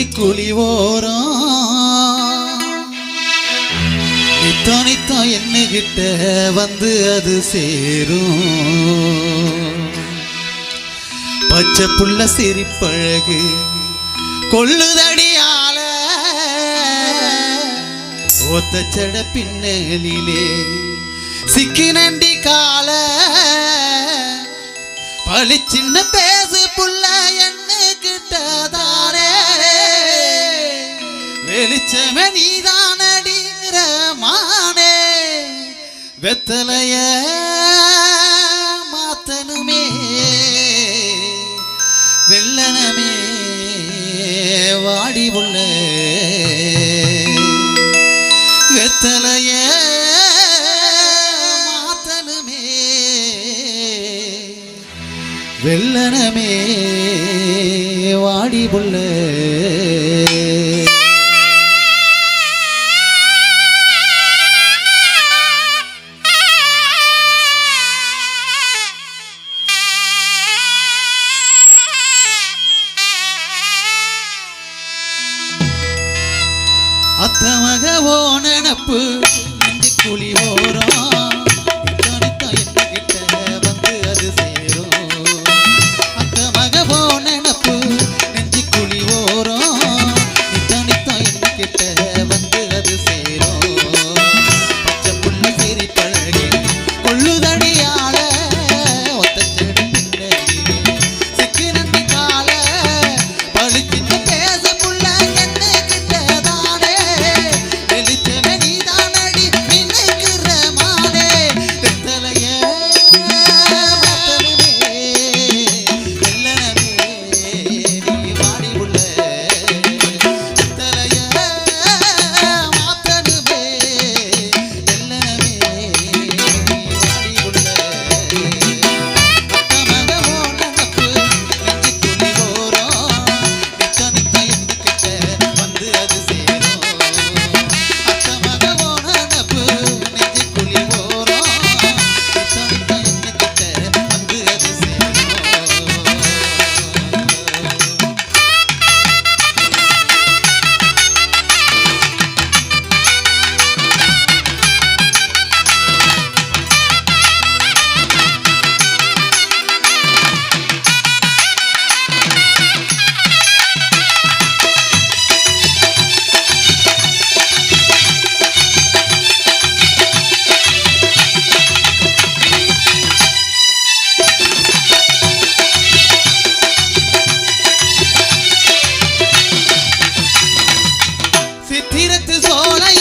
நெஞ்சி குழி ஓரம் என்னகிட்ட வந்து அது சேரும். பச்சை புள்ள சிரிப்பழகு கொள்ளுதடியால. ஒத்தச்சட பின்னலிலே சிக்கி நண்டி கால. பழி சின்ன பேசு புள்ள என்ன கிட்டதாரே வெளிச்சமே நீதானடிங்கிற மானே வெத்தலைய மாத்தனுமே வெள்ளனமே வாடி உள்ள. வெத்தலைய மாத்தனுமே வெள்ளனமே வாடி புள்ள அத்தமக ஓ நினப்பு நெஞ்சு குழி ஓரம். জোড়াই